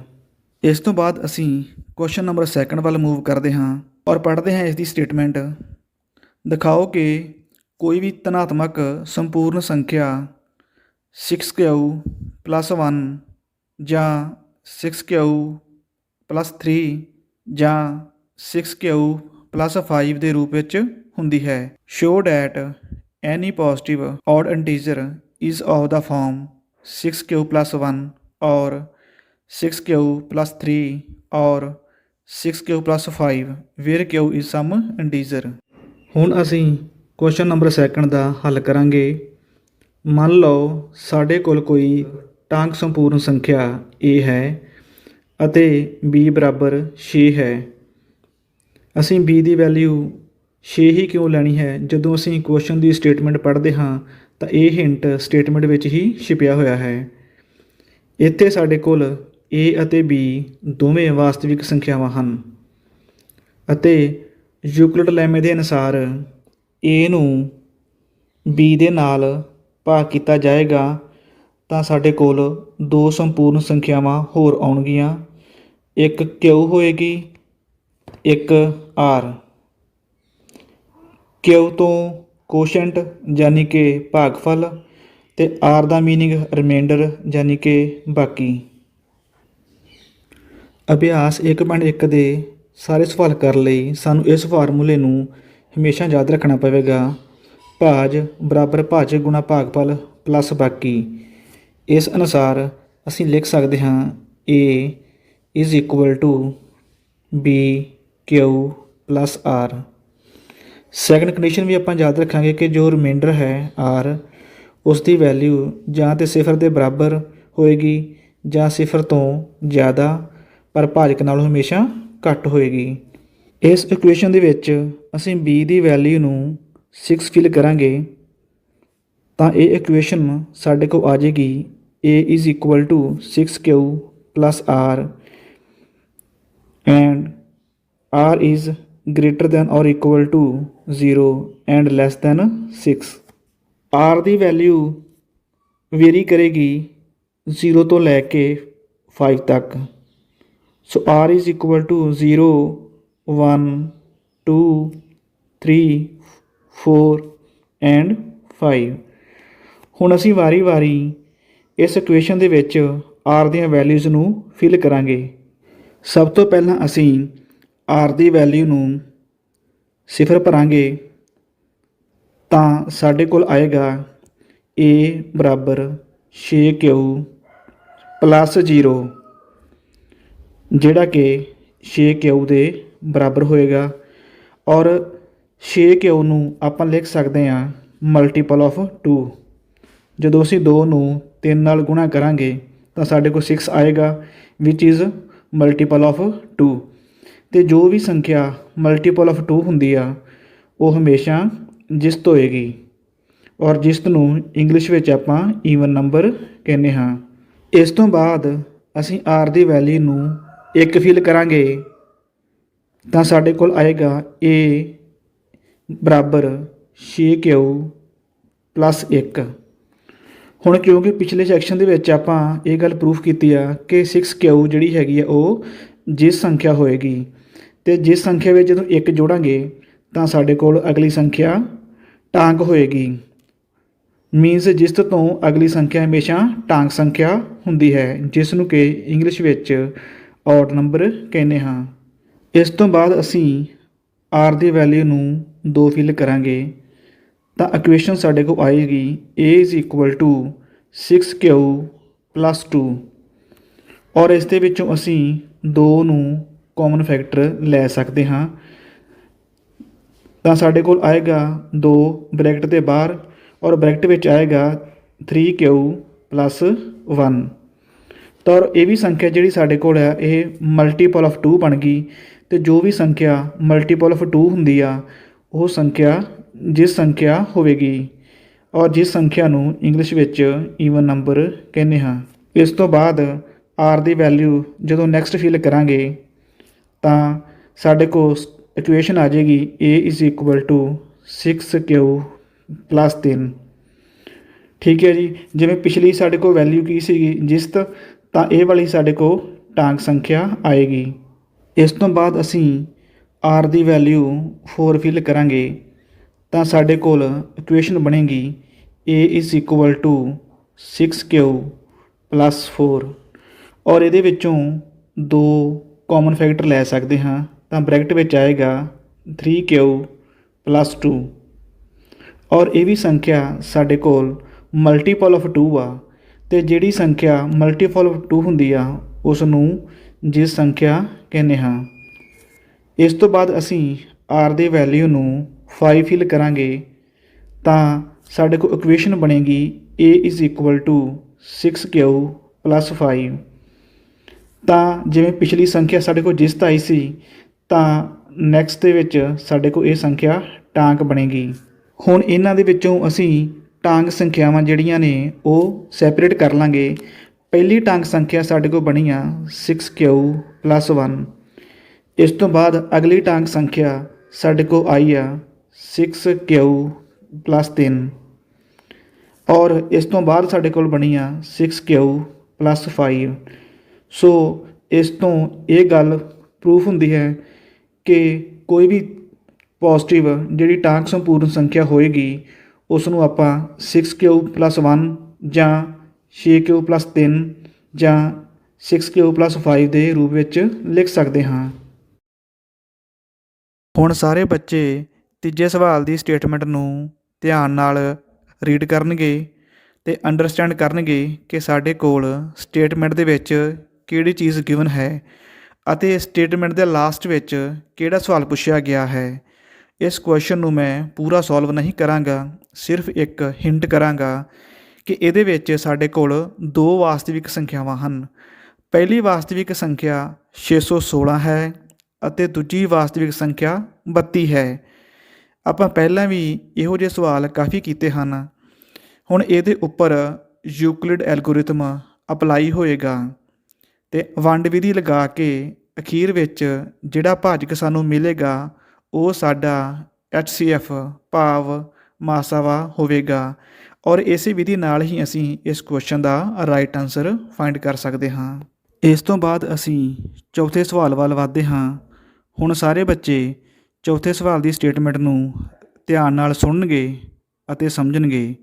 ਇਸ ਤੋਂ ਬਾਅਦ ਅਸੀਂ ਕੁਐਸਚਨ ਨੰਬਰ 2 ਵੱਲ ਮੂਵ ਕਰਦੇ ਹਾਂ ਔਰ ਪੜ੍ਹਦੇ ਹਾਂ ਇਸ ਦੀ ਸਟੇਟਮੈਂਟ ਦਿਖਾਓ ਕਿ ਕੋਈ ਵੀ ਧਨਾਤਮਕ ਸੰਪੂਰਨ ਸੰਖਿਆ 6q 1 ਜਾਂ 6q 3 ਜਾਂ 6q 5 ਦੇ ਰੂਪ ਵਿੱਚ ਹੁੰਦੀ ਹੈ। Show that any positive odd integer is of the form 6q 1 or 6q 3 or 6q 5 where q is some integer ਹੁਣ ਅਸੀਂ ਕੁਐਸਚਨ ਨੰਬਰ 2 ਦਾ ਹੱਲ ਕਰਾਂਗੇ ਮੰਨ ਲਓ ਸਾਡੇ ਕੋਲ ਕੋਈ ਟਾਂਕ ਸੰਪੂਰਨ ਸੰਖਿਆ a ਹੈ ਅਤੇ b ਬਰਾਬਰ 6 ਹੈ ਅਸੀਂ b ਦੀ ਵੈਲਿਊ 6 ਹੀ ਕਿਉਂ ਲੈਣੀ ਹੈ ਜਦੋਂ ਅਸੀਂ ਕੁਐਸਚਨ ਦੀ ਸਟੇਟਮੈਂਟ ਪੜ੍ਹਦੇ ਹਾਂ ਤਾਂ ਇਹ ਹਿੰਟ ਸਟੇਟਮੈਂਟ ਵਿੱਚ ਹੀ ਛਿਪਿਆ ਹੋਇਆ ਹੈ। ਇੱਥੇ ਸਾਡੇ ਕੋਲ a ਅਤੇ b ਦੋਵੇਂ ਵਾਸਤਵਿਕ ਸੰਖਿਆਵਾਂ ਹਨ ਅਤੇ ਯੂਕਲਿਡ ਲੈਮੇ ਦੇ ਅਨੁਸਾਰ a ਨੂੰ b ਦੇ ਨਾਲ ਭਾਗ ਕੀਤਾ ਜਾਏਗਾ ਤਾਂ ਸਾਡੇ ਕੋਲ ਦੋ ਸੰਪੂਰਨ ਸੰਖਿਆਵਾਂ ਹੋਰ ਆਉਣਗੀਆਂ। ਇੱਕ q ਹੋਏਗੀ, ਇੱਕ r q ਤੋਂ ਕੋਸ਼ੈਂਟ ਯਾਨੀ ਕਿ ਭਾਗਫਲ ਤੇ ਆਰ ਦਾ ਮੀਨਿੰਗ ਰਿਮੈਂਡਰ ਯਾਨੀ ਕਿ ਬਾਕੀ। ਅਭਿਆਸ 1.1 ਦੇ ਸਾਰੇ ਸਵਾਲ ਕਰਨ ਲਈ ਸਾਨੂੰ ਇਸ ਫਾਰਮੂਲੇ ਨੂੰ ਹਮੇਸ਼ਾ ਯਾਦ ਰੱਖਣਾ ਪਵੇਗਾ। ਭਾਜ ਬਰਾਬਰ ਭਾਜਕ ਗੁਣਾ ਭਾਗਫਲ ਪਲੱਸ ਬਾਕੀ। ਇਸ ਅਨੁਸਾਰ ਅਸੀਂ ਲਿਖ ਸਕਦੇ ਹਾਂ a is equal to b q plus r second condition ਵੀ ਆਪਾਂ ਯਾਦ ਰੱਖਾਂਗੇ ਕਿ ਜੋ ਰਿਮਾਈਂਡਰ ਹੈ r ਉਸ ਦੀ ਵੈਲਿਊ ਜਾਂ ਤੇ ਸਿਫਰ ਦੇ ਬਰਾਬਰ ਹੋਏਗੀ ਜਾਂ ਸਿਫਰ ਤੋਂ ਜ਼ਿਆਦਾ, ਪਰ ਭਾਜਕ ਨਾਲੋਂ ਹਮੇਸ਼ਾ ਘੱਟ ਹੋਏਗੀ। ਇਸ ਇਕੁਏਸ਼ਨ ਦੇ ਵਿੱਚ ਅਸੀਂ b ਦੀ ਵੈਲਿਊ ਨੂੰ 6 ਫਿਲ ਕਰਾਂਗੇ, ਤਾਂ ਇਹ ਇਕੁਏਸ਼ਨ ਸਾਡੇ ਕੋਲ ਆ ਜਾਏਗੀ। A is equal to 6q plus r and r is greater than or equal to 0 and less than 6 r ਦੀ ਵੈਲਿਊ ਵੇਰੀ ਕਰੇਗੀ 0 ਤੋਂ ਲੈ ਕੇ 5 ਤੱਕ। So r is equal to 0 1 2 3 4 and 5 ਹੁਣ ਅਸੀਂ ਵਾਰੀ-ਵਾਰੀ ਇਸ ਇਕੁਏਸ਼ਨ ਦੇ ਵਿੱਚ r ਦੀਆਂ ਵੈਲਿਊਜ਼ ਨੂੰ ਫਿਲ ਕਰਾਂਗੇ। ਸਭ ਤੋਂ ਪਹਿਲਾਂ ਅਸੀਂ r ਦੀ ਵੈਲਿਊ ਨੂੰ ਸਿਫਰ ਭਰਾਂਗੇ, ਤਾਂ ਸਾਡੇ ਕੋਲ ਆਏਗਾ a ਬਰਾਬਰ 6q ਪਲੱਸ 0 ਜਿਹੜਾ ਕਿ 6q ਦੇ ਬਰਾਬਰ ਹੋਏਗਾ। ਔਰ 6q ਨੂੰ ਆਪਾਂ ਲਿਖ ਸਕਦੇ ਹਾਂ ਮਲਟੀਪਲ ਆਫ 2 ਜਦੋਂ ਅਸੀਂ 2 ਨੂੰ 3 ਨਾਲ ਗੁਣਾ ਕਰਾਂਗੇ, ਤਾਂ ਸਾਡੇ ਕੋਲ 6 ਆਏਗਾ ਵਿਚ ਇਜ਼ ਮਲਟੀਪਲ ਆਫ 2 ਅਤੇ ਜੋ ਵੀ ਸੰਖਿਆ ਮਲਟੀਪਲ ਆਫ 2 ਹੁੰਦੀ ਆ, ਉਹ ਹਮੇਸ਼ਾ ਜਿਸਤ ਹੋਏਗੀ। ਔਰ ਜਿਸਤ ਨੂੰ ਇੰਗਲਿਸ਼ ਵਿੱਚ ਆਪਾਂ ਈਵਨ ਨੰਬਰ ਕਹਿੰਦੇ ਹਾਂ। ਇਸ ਤੋਂ ਬਾਅਦ ਅਸੀਂ r ਦੀ ਵੈਲਿਊ ਨੂੰ 1 ਫਿਲ ਕਰਾਂਗੇ, ਤਾਂ ਸਾਡੇ ਕੋਲ ਆਏਗਾ a ਬਰਾਬਰ 6q ਪਲੱਸ 1 ਹੁਣ ਕਿਉਂਕਿ ਪਿਛਲੇ ਸੈਕਸ਼ਨ ਦੇ ਵਿੱਚ ਆਪਾਂ ਇਹ ਗੱਲ ਪ੍ਰੂਫ ਕੀਤੀ ਆ ਕਿ 6q ਜਿਹੜੀ ਹੈਗੀ ਆ, ਉਹ ਜਿਸ ਸੰਖਿਆ ਹੋਏਗੀ ਤੇ ਜਿਸ ਸੰਖਿਆ ਵਿੱਚ ਜਦੋਂ 1 ਜੋੜਾਂਗੇ, ਤਾਂ ਸਾਡੇ ਕੋਲ ਅਗਲੀ ਸੰਖਿਆ ਟਾਂਗ ਹੋਏਗੀ। ਮੀਨਸ ਜਿਸ ਤੋਂ ਅਗਲੀ ਸੰਖਿਆ ਹਮੇਸ਼ਾ ਟਾਂਗ ਸੰਖਿਆ ਹੁੰਦੀ ਹੈ, ਜਿਸ ਨੂੰ ਕਿ ਇੰਗਲਿਸ਼ ਵਿੱਚ ਔਡ ਨੰਬਰ ਕਹਿੰਦੇ ਹਾਂ। ਇਸ ਤੋਂ ਬਾਅਦ ਅਸੀਂ ਆਰ ਦੀ ਵੈਲਿਊ ਨੂੰ 2 ਫਿਲ ਕਰਾਂਗੇ, ਤਾਂ ਇਕੁਏਸ਼ਨ ਸਾਡੇ ਕੋਲ ਆਏਗੀ a is equal to 6q plus 2 ਔਰ ਇਸ ਦੇ ਵਿੱਚੋਂ ਅਸੀਂ 2 ਨੂੰ ਕਾਮਨ ਫੈਕਟਰ ਲੈ ਸਕਦੇ ਹਾਂ। ਤਾਂ ਸਾਡੇ ਕੋਲ ਆਏਗਾ 2 ਬ੍ਰੈਕਟ ਦੇ ਬਾਹਰ ਔਰ ਬ੍ਰੈਕਟ ਵਿੱਚ ਆਏਗਾ 3q 1 ਤਾਂ ਔਰ ਇਹ ਵੀ ਸੰਖਿਆ ਜਿਹੜੀ ਸਾਡੇ ਕੋਲ ਹੈ ਇਹ ਮਲਟੀਪਲ ਆਫ 2 ਬਣ ਗਈ ਤੇ ਜੋ ਵੀ ਸੰਖਿਆ ਮਲਟੀਪਲ ਆਫ 2 ਹੁੰਦੀ ਆ, ਉਹ ਸੰਖਿਆ ਜਿਸ ਸੰਖਿਆ ਹੋਵੇਗੀ। ਔਰ ਜਿਸ ਸੰਖਿਆ ਨੂੰ ਇੰਗਲਿਸ਼ ਵਿੱਚ ਈਵਨ ਨੰਬਰ ਕਹਿੰਦੇ ਹਾਂ। ਇਸ ਤੋਂ ਬਾਅਦ r ਦੀ ਵੈਲਿਊ ਜਦੋਂ ਨੈਕਸਟ ਫਿਲ ਕਰਾਂਗੇ ਤਾਂ ਸਾਡੇ ਕੋਲ ਇਕੁਏਸ਼ਨ ਆ ਜਾਏਗੀ a is equal to 6q plus 3 ਠੀਕ ਹੈ ਜੀ? ਜਿਵੇਂ ਪਿਛਲੀ ਸਾਡੇ ਕੋਲ ਵੈਲਿਊ ਕੀ ਸੀਗੀ? ਜਿਸਤ, ਤਾਂ ਇਹ ਵਾਲੀ ਸਾਡੇ ਕੋਲ ਟਾਂਗ ਸੰਖਿਆ ਆਏਗੀ। ਇਸ ਤੋਂ ਬਾਅਦ ਅਸੀਂ r ਦੀ ਵੈਲਿਊ 4 ਫਿਲ ਕਰਾਂਗੇ। ਤਾਂ ਸਾਡੇ ਕੋਲ ਇਕੁਏਸ਼ਨ ਬਣੇਗੀ a is equal to 6q plus 4 ਔਰ ਇਹਦੇ ਵਿੱਚੋਂ ਦੋ ਕਾਮਨ ਫੈਕਟਰ ਲੈ ਸਕਦੇ ਹਾਂ, ਤਾਂ ਬ੍ਰੈਕਟ ਵਿੱਚ ਆਏਗਾ 3q plus 2 ਔਰ ਇਹ ਵੀ ਸੰਖਿਆ ਸਾਡੇ ਕੋਲ ਮਲਟੀਪਲ ਆਫ 2 ਆ, ਤੇ ਜਿਹੜੀ ਸੰਖਿਆ ਮਲਟੀਪਲ ਆਫ 2 ਹੁੰਦੀ ਆ ਉਸ ਨੂੰ ਜਿਸ ਸੰਖਿਆ ਕਹਿੰਦੇ ਹਾਂ। ਇਸ ਤੋਂ ਬਾਅਦ ਅਸੀਂ r ਦੇ ਵੈਲਿਊ ਨੂੰ 5 ਫਿਲ ਕਰਾਂਗੇ, ਤਾਂ ਸਾਡੇ ਕੋਲ ਇਕੁਏਸ਼ਨ ਬਣੇਗੀ a is equal to 6q plus 5 ਤਾਂ ਜਿਵੇਂ ਪਿਛਲੀ ਸੰਖਿਆ ਸਾਡੇ ਕੋਲ ਜਿਸਤ ਆਈ ਸੀ, ਤਾਂ ਨੈਕਸਟ ਦੇ ਵਿੱਚ ਸਾਡੇ ਕੋਲ ਇਹ ਸੰਖਿਆ ਟਾਂਕ ਬਣੇਗੀ। ਹੁਣ ਇਹਨਾਂ ਦੇ ਵਿੱਚੋਂ ਅਸੀਂ ਟਾਂਗ ਸੰਖਿਆਵਾਂ ਜਿਹੜੀਆਂ ਨੇ, ਉਹ ਸੈਪਰੇਟ ਕਰ ਲਾਂਗੇ। ਪਹਿਲੀ ਟਾਂਗ ਸੰਖਿਆ ਸਾਡੇ ਕੋਲ ਬਣੀ ਆ 6q 1 ਇਸ ਤੋਂ ਬਾਅਦ ਅਗਲੀ ਟਾਂਕ ਸੰਖਿਆ ਸਾਡੇ ਕੋਲ ਆਈ ਆ 6q 3 ਔਰ ਇਸ ਤੋਂ ਬਾਅਦ ਸਾਡੇ ਕੋਲ ਬਣੀ ਆ 6q 5 ਸੋ ਇਸ ਤੋਂ ਇਹ ਗੱਲ ਪ੍ਰੂਫ ਹੁੰਦੀ ਹੈ ਕਿ ਕੋਈ ਵੀ ਪੋਜ਼ਿਟਿਵ ਜਿਹੜੀ ਟਾਂਕ ਸੰਪੂਰਨ ਸੰਖਿਆ ਹੋਏਗੀ ਉਸ ਨੂੰ ਆਪਾਂ 6q 1 ਜਾਂ 6q 3 ਜਾਂ 6q 5 ਦੇ ਰੂਪ ਵਿੱਚ ਲਿਖ ਸਕਦੇ ਹਾਂ। ਹੁਣ ਸਾਰੇ ਬੱਚੇ ਤੀਜੇ ਸਵਾਲ ਦੀ ਸਟੇਟਮੈਂਟ ਨੂੰ ਧਿਆਨ ਨਾਲ ਰੀਡ ਕਰਨਗੇ ਤੇ ਅੰਡਰਸਟੈਂਡ ਕਰਨਗੇ ਕਿ ਸਾਡੇ ਕੋਲ ਸਟੇਟਮੈਂਟ ਦੇ ਵਿੱਚ ਕਿਹੜੀ ਚੀਜ਼ ਗਿਵਨ ਹੈ ਅਤੇ ਸਟੇਟਮੈਂਟ ਦੇ ਲਾਸਟ ਵਿੱਚ ਕਿਹੜਾ ਸਵਾਲ ਪੁੱਛਿਆ ਗਿਆ ਹੈ। ਇਸ ਕੁਐਸਚਨ ਨੂੰ ਮੈਂ ਪੂਰਾ ਸੋਲਵ ਨਹੀਂ ਕਰਾਂਗਾ, ਸਿਰਫ ਇੱਕ ਹਿੰਟ ਕਰਾਂਗਾ ਕਿ ਇਹਦੇ ਵਿੱਚ ਸਾਡੇ ਕੋਲ ਦੋ ਵਾਸਤਵਿਕ ਸੰਖਿਆਵਾਂ ਹਨ। ਪਹਿਲੀ ਵਾਸਤਵਿਕ ਸੰਖਿਆ 616 ਹੈ ਅਤੇ ਦੂਜੀ ਵਾਸਤਵਿਕ ਸੰਖਿਆ 32 ਹੈ। ਆਪਾਂ ਪਹਿਲਾਂ ਵੀ ਇਹੋ ਜਿਹੇ ਸਵਾਲ ਕਾਫੀ ਕੀਤੇ ਹਨ। ਹੁਣ ਇਹਦੇ ਉੱਪਰ ਯੂਕਲਿਡ ਐਲਗੋਰਿਥਮ ਅਪਲਾਈ ਹੋਏਗਾ। ਤੇ ਵੰਡ ਵਿਧੀ ਲਗਾ ਕੇ ਅਖੀਰ ਵਿੱਚ ਜਿਹੜਾ ਭਾਜਕ ਸਾਨੂੰ ਮਿਲੇਗਾ, ਉਹ ਸਾਡਾ HCF ਭਾਵ ਮਾਸਾਵਾ ਹੋਵੇਗਾ। ਔਰ ਇਸੇ ਵਿਧੀ ਨਾਲ ਹੀ ਅਸੀਂ ਇਸ ਕੁਐਸਚਨ ਦਾ ਰਾਈਟ ਆਨਸਰ ਫਾਈਂਡ ਕਰ ਸਕਦੇ ਹਾਂ। ਇਸ ਤੋਂ ਬਾਅਦ ਅਸੀਂ ਚੌਥੇ ਸਵਾਲ ਵੱਲ ਵਧਦੇ ਹਾਂ। ਹੁਣ ਸਾਰੇ ਬੱਚੇ ਚੌਥੇ ਸਵਾਲ ਦੀ ਸਟੇਟਮੈਂਟ ਨੂੰ ਧਿਆਨ ਨਾਲ ਸੁਣਨਗੇ ਅਤੇ ਸਮਝਣਗੇ।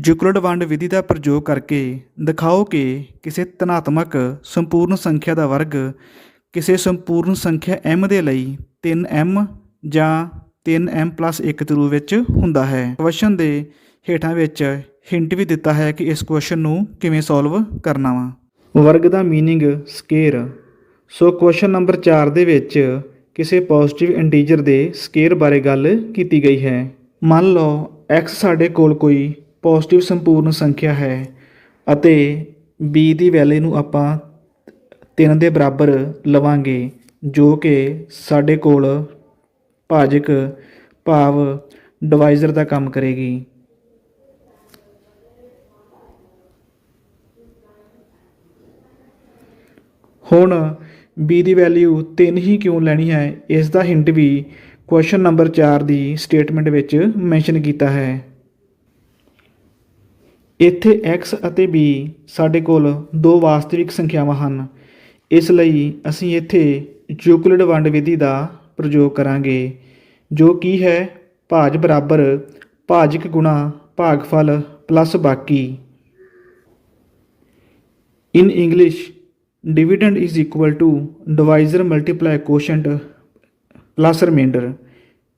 ਜੁਕਲਡ ਵੰਡ ਵਿਧੀ ਦਾ ਪ੍ਰਯੋਗ ਕਰਕੇ ਦਿਖਾਓ ਕਿ ਕਿਸੇ ਧਨਾਤਮਕ ਸੰਪੂਰਨ ਸੰਖਿਆ ਦਾ ਵਰਗ ਕਿਸੇ ਸੰਪੂਰਨ ਸੰਖਿਆ m ਦੇ ਲਈ 3m ਜਾਂ 3m 1 ਦੇ ਰੂਪ ਵਿੱਚ ਹੁੰਦਾ ਹੈ। ਕੁਐਸਚਨ ਦੇ ਹੇਠਾਂ ਵਿੱਚ ਹਿੰਟ ਵੀ ਦਿੱਤਾ ਹੈ ਕਿ ਇਸ ਕੁਐਸਚਨ ਨੂੰ ਕਿਵੇਂ ਸੋਲਵ ਕਰਨਾ ਵਾ। ਵਰਗ ਦਾ meaning square so question number 4 ਦੇ ਵਿੱਚ ਕਿਸੇ ਪੋਜ਼ਿਟਿਵ ਇੰਟੀਜਰ ਦੇ ਸਕੇਅਰ ਬਾਰੇ ਗੱਲ ਕੀਤੀ ਗਈ ਹੈ। ਮੰਨ ਲਓ, x ਸਾਡੇ ਕੋਲ ਕੋਈ ਪੋਜ਼ਿਟਿਵ ਸੰਪੂਰਨ ਸੰਖਿਆ ਹੈ ਅਤੇ b ਦੀ ਵੈਲਿਊ ਨੂੰ ਆਪਾਂ 3 ਦੇ ਬਰਾਬਰ ਲਵਾਂਗੇ, ਜੋ ਕਿ ਸਾਡੇ ਕੋਲ ਭਾਜਕ ਭਾਵ ਡਿਵਾਈਜ਼ਰ ਦਾ ਕੰਮ ਕਰੇਗੀ। ਹੁਣ b ਦੀ ਵੈਲਿਊ 3 ਹੀ ਕਿਉਂ ਲੈਣੀ ਹੈ, ਇਸ ਦਾ ਹਿੰਟ ਵੀ ਕੁਐਸਚਨ ਨੰਬਰ 4 ਦੀ ਸਟੇਟਮੈਂਟ ਵਿੱਚ ਮੈਂਸ਼ਨ ਕੀਤਾ ਹੈ। ਇੱਥੇ x ਅਤੇ b ਸਾਡੇ ਕੋਲ ਦੋ ਵਾਸਤਵਿਕ ਸੰਖਿਆਵਾਂ ਹਨ ਇਸ ਲਈ ਅਸੀਂ ਇੱਥੇ ਯੂਕਲਿਡ ਵੰਡ ਵਿਧੀ ਦਾ ਪ੍ਰਯੋਗ ਕਰਾਂਗੇ ਜੋ ਕੀ ਹੈ ਭਾਜ ਬਰਾਬਰ ਭਾਜਕ ਗੁਣਾ ਭਾਗਫਲ ਪਲੱਸ ਬਾਕੀ in English dividend is equal to divisor multiply quotient plus remainder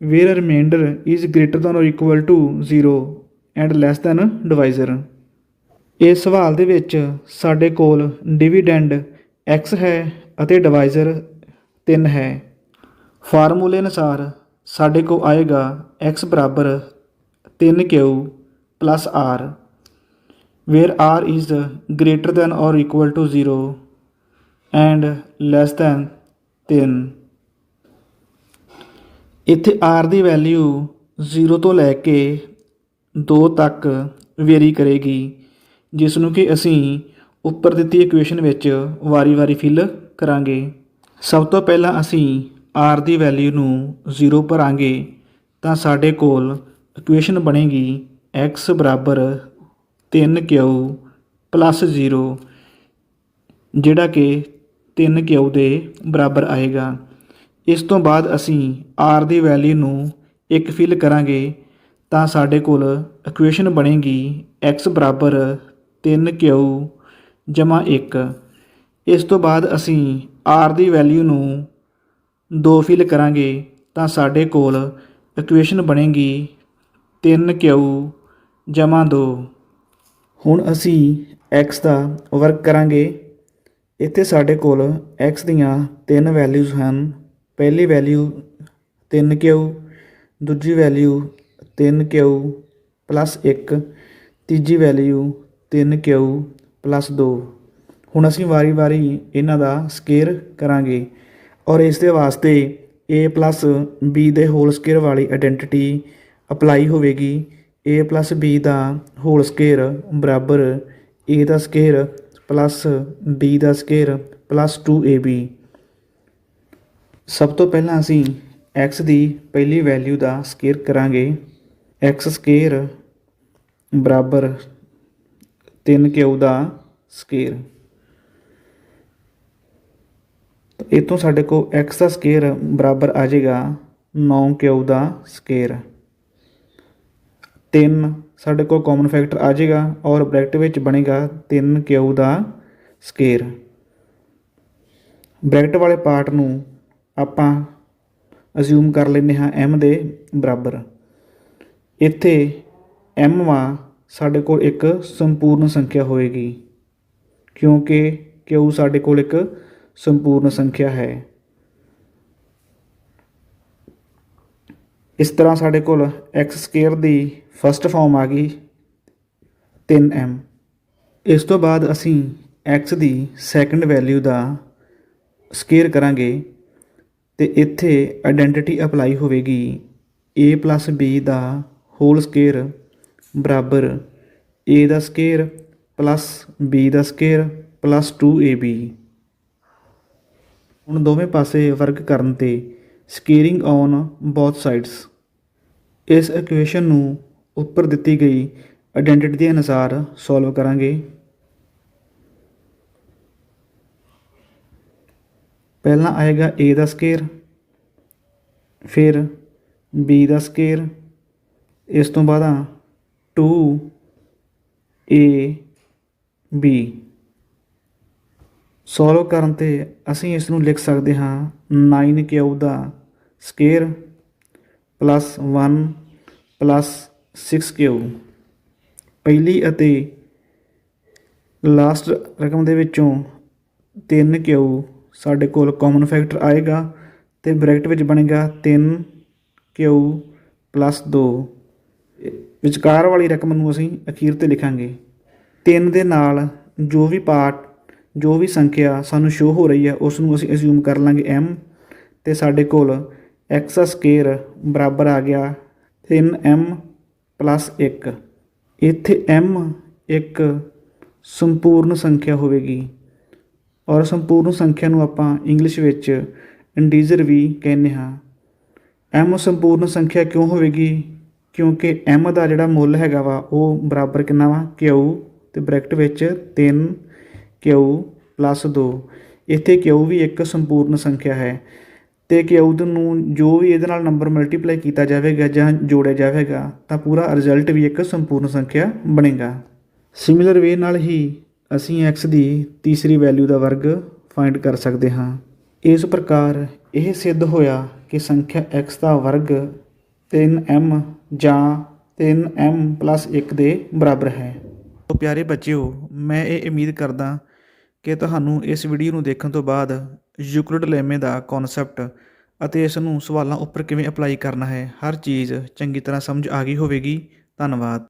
where remainder is greater than or equal to 0 and less than divisor ਇਸ ਸਵਾਲ ਦੇ ਵਿੱਚ ਸਾਡੇ ਕੋਲ ਡਿਵੀਡੈਂਡ x ਹੈ ਅਤੇ ਡਿਵਾਈਜ਼ਰ 3 ਹੈ। ਫਾਰਮੂਲੇ ਅਨੁਸਾਰ ਸਾਡੇ ਕੋਲ ਆਏਗਾ x ਬਰਾਬਰ 3q r, where r is greater than or equal to 0 and less than 3 ਇੱਥੇ r ਦੀ ਵੈਲਿਊ 0 ਤੋਂ ਲੈ ਕੇ 2 ਤੱਕ ਵੇਰੀ ਕਰੇਗੀ। ਜਿਸ ਨੂੰ ਕਿ ਅਸੀਂ ਉੱਪਰ ਦਿੱਤੀ ਇਕੁਏਸ਼ਨ ਵਿੱਚ ਵਾਰੀ-ਵਾਰੀ ਫਿਲ ਕਰਾਂਗੇ। ਸਭ ਤੋਂ ਪਹਿਲਾਂ ਅਸੀਂ r ਦੀ ਵੈਲਿਊ ਨੂੰ 0 ਭਰਾਂਗੇ ਤਾਂ ਸਾਡੇ ਕੋਲ ਇਕੁਏਸ਼ਨ ਬਣੇਗੀ x 3q 0 ਜਿਹੜਾ ਕਿ 3 ਕਿਉ ਦੇ ਬਰਾਬਰ ਆਏਗਾ। ਇਸ ਤੋਂ ਬਾਅਦ ਅਸੀਂ r ਦੀ ਵੈਲਿਊ ਨੂੰ 1 ਫਿਲ ਕਰਾਂਗੇ ਤਾਂ ਸਾਡੇ ਕੋਲ ਇਕੁਏਸ਼ਨ ਬਣੇਗੀ x 3 ਕਿਉ 1 ਇਸ ਤੋਂ ਬਾਅਦ ਅਸੀਂ r ਦੀ ਵੈਲਿਊ ਨੂੰ 2 ਫਿਲ ਕਰਾਂਗੇ ਤਾਂ ਸਾਡੇ ਕੋਲ ਇਕੁਏਸ਼ਨ ਬਣੇਗੀ 3 ਕਿਉ 2 ਹੁਣ ਅਸੀਂ x ਦਾ ਵਰਕ ਕਰਾਂਗੇ। ਇੱਥੇ ਸਾਡੇ ਕੋਲ x ਦੀਆਂ ਤਿੰਨ ਵੈਲਿਊਜ਼ ਹਨ। ਪਹਿਲੀ ਵੈਲਿਊ 3q ਦੂਜੀ ਵੈਲਿਊ 3q 1 ਤੀਜੀ ਵੈਲਿਊ 3q 2 ਹੁਣ ਅਸੀਂ ਵਾਰੀ-ਵਾਰੀ ਇਹਨਾਂ ਦਾ ਸਕੇਅਰ ਕਰਾਂਗੇ ਔਰ ਇਸ ਦੇ ਵਾਸਤੇ a ਪਲੱਸ b ਦੇ ਹੋਲ ਸਕੇਅਰ ਵਾਲੀ ਆਇਡੈਂਟੀਟੀ ਅਪਲਾਈ ਹੋਵੇਗੀ। A ਪਲੱਸ b ਦਾ ਹੋਲ ਸਕੇਅਰ ਬਰਾਬਰ a ਦਾ ਸਕੇਅਰ ਪਲੱਸ b ਦਾ ਸਕੇਅਰ ਪਲੱਸ 2ab ਸਭ ਤੋਂ ਪਹਿਲਾਂ ਅਸੀਂ x ਦੀ ਪਹਿਲੀ ਵੈਲਿਊ ਦਾ ਸਕੇਅਰ ਕਰਾਂਗੇ। X ਸਕੇਅਰ ਬਰਾਬਰ 3q ਦਾ ਸਕੁਏਅਰ ਤਾਂ ਇਹ ਸਾਡੇ ਕੋਲ x ਦਾ ਸਕੇਅਰ ਬਰਾਬਰ ਆ ਜਾਏਗਾ 9q ਦਾ ਸਕੇਅਰ। 3 ਸਾਡੇ ਕੋਲ ਕਾਮਨ ਫੈਕਟਰ ਆ ਜਾਏਗਾ ਔਰ ਬ੍ਰੈਕਟ ਵਿੱਚ ਬਣੇਗਾ 3q ਦਾ ਸਕੇਅਰ। ਬ੍ਰੈਕਟ ਵਾਲੇ ਪਾਰਟ ਨੂੰ ਆਪਾਂ ਅਸਿਊਮ ਕਰ ਲੈਂਦੇ ਹਾਂ m ਦੇ ਬਰਾਬਰ। ਇੱਥੇ m ਵਾ ਸਾਡੇ ਕੋਲ ਇੱਕ ਸੰਪੂਰਨ ਸੰਖਿਆ ਹੋਏਗੀ, ਕਿਉਂਕਿ q ਸਾਡੇ ਕੋਲ ਇੱਕ ਸੰਪੂਰਨ ਸੰਖਿਆ ਹੈ। ਇਸ ਤਰ੍ਹਾਂ ਸਾਡੇ ਕੋਲ x ਸਕੁਏਅਰ ਦੀ ਫਸਟ ਫਾਰਮ ਆ ਗਈ 3m ਇਸ ਤੋਂ ਬਾਅਦ ਅਸੀਂ x ਦੀ ਸੈਕੰਡ ਵੈਲਿਊ ਦਾ ਸਕੁਏਅਰ ਕਰਾਂਗੇ ਤੇ ਇੱਥੇ ਆਇਡੈਂਟੀਟੀ ਅਪਲਾਈ ਹੋਵੇਗੀ a b ਦਾ ਹੋਲ ਸਕੁਏਅਰ ਬਰਾਬਰ a ਦਾ ਸਕੇਅਰ ਪਲੱਸ b ਦਾ ਸਕੇਅਰ ਪਲੱਸ 2ab ਹੁਣ ਦੋਵੇਂ ਪਾਸੇ ਵਰਗ ਕਰਨ ਤੇ ਸਕੇਅਰਿੰਗ ਔਨ ਬੋਥ ਸਾਈਡਸ ਇਸ ਇਕੁਏਸ਼ਨ ਨੂੰ ਉੱਪਰ ਦਿੱਤੀ ਗਈ ਆਇਡੈਂਟੀਟੀ ਦੇ ਅਨੁਸਾਰ ਸੋਲਵ ਕਰਾਂਗੇ। ਪਹਿਲਾਂ ਆਏਗਾ a ਦਾ ਸਕੇਅਰ, ਫਿਰ b ਦਾ ਸਕੇਅਰ। ਇਸ ਤੋਂ ਬਾਅਦ 2 a b ਸੋਲਵ ਕਰਨ ਤੇ ਅਸੀਂ ਇਸ ਨੂੰ ਲਿਖ ਸਕਦੇ ਹਾਂ 9q ਦਾ ਸਕੁਏਅਰ ਪਲੱਸ 1 ਪਲੱਸ 6q ਪਹਿਲੀ ਅਤੇ ਲਾਸਟ ਰਕਮ ਦੇ ਵਿੱਚੋਂ 3q ਸਾਡੇ ਕੋਲ ਕਾਮਨ ਫੈਕਟਰ ਆਏਗਾ ਤੇ ਬ੍ਰੈਕਟ ਵਿੱਚ ਬਣੇਗਾ 3q ਪਲੱਸ 2 ਵਿਚਕਾਰ ਵਾਲੀ ਰਕਮ ਨੂੰ ਅਸੀਂ ਅਖੀਰ ਤੇ ਲਿਖਾਂਗੇ। 3 ਦੇ ਨਾਲ ਜੋ ਵੀ ਪਾਰਟ ਜੋ ਵੀ ਸੰਖਿਆ ਸਾਨੂੰ ਸ਼ੋ ਹੋ ਰਹੀ ਹੈ, ਉਸ ਨੂੰ ਅਸੀਂ ਅਸਿਊਮ ਕਰ ਲਾਂਗੇ m ਤੇ ਸਾਡੇ ਕੋਲ x ਦਾ ਬਰਾਬਰ ਆ ਗਿਆ 3m 1 ਇੱਥੇ m ਇੱਕ ਸੰਪੂਰਨ ਸੰਖਿਆ ਹੋਵੇਗੀ ਔਰ ਸੰਪੂਰਨ ਸੰਖਿਆ ਨੂੰ ਆਪਾਂ ਇੰਗਲਿਸ਼ ਵਿੱਚ ਇੰਟੀਜਰ ਵੀ ਕਹਿੰਦੇ ਹਾਂ। M ਸੰਪੂਰਨ ਸੰਖਿਆ ਕਿਉਂ ਹੋਵੇਗੀ? ਕਿਉਂਕਿ m ਦਾ ਜਿਹੜਾ ਮੁੱਲ ਹੈਗਾ ਵਾ, ਉਹ ਬਰਾਬਰ ਕਿੰਨਾ ਵਾ? q ਤੇ ਬ੍ਰੈਕਟ ਵਿੱਚ 3 q 2 ਇੱਥੇ q ਵੀ ਇੱਕ ਸੰਪੂਰਨ ਸੰਖਿਆ ਹੈ। ਤੇ q ਨੂੰ ਜੋ ਵੀ ਇਹਦੇ ਨਾਲ ਨੰਬਰ ਮਲਟੀਪਲਾਈ ਕੀਤਾ ਜਾਵੇਗਾ ਜਾਂ ਜੋੜਿਆ ਜਾਵੇਗਾ, ਤਾਂ ਪੂਰਾ ਰਿਜ਼ਲਟ ਵੀ ਇੱਕ ਸੰਪੂਰਨ ਸੰਖਿਆ ਬਣੇਗਾ। ਸਿਮਿਲਰ ਵੇ ਨਾਲ ਹੀ ਅਸੀਂ x ਦੀ ਤੀਸਰੀ ਵੈਲਿਊ ਦਾ ਵਰਗ ਫਾਈਂਡ ਕਰ ਸਕਦੇ ਹਾਂ। ਇਸ ਪ੍ਰਕਾਰ ਇਹ ਸਿੱਧ ਹੋਇਆ ਕਿ ਸੰਖਿਆ x ਦਾ ਵਰਗ 3m ਜਾਂ 3m 1 ਦੇ ਬਰਾਬਰ ਹੈ। ਤੋ ਪਿਆਰੇ ਬੱਚਿਓ, ਮੈਂ ਇਹ ਉਮੀਦ ਕਰਦਾ ਕਿ ਤੁਹਾਨੂੰ ਇਸ ਵੀਡੀਓ ਨੂੰ ਦੇਖਣ ਤੋਂ ਬਾਅਦ ਯੂਕਲਿਡ ਲੈਮੇ ਦਾ ਕਨਸੈਪਟ ਅਤੇ ਇਸ ਨੂੰ ਸਵਾਲਾਂ ਉੱਪਰ ਕਿਵੇਂ ਅਪਲਾਈ ਕਰਨਾ ਹੈ, ਹਰ ਚੀਜ਼ ਚੰਗੀ ਤਰ੍ਹਾਂ ਸਮਝ ਆ ਗਈ ਹੋਵੇਗੀ। ਧੰਨਵਾਦ।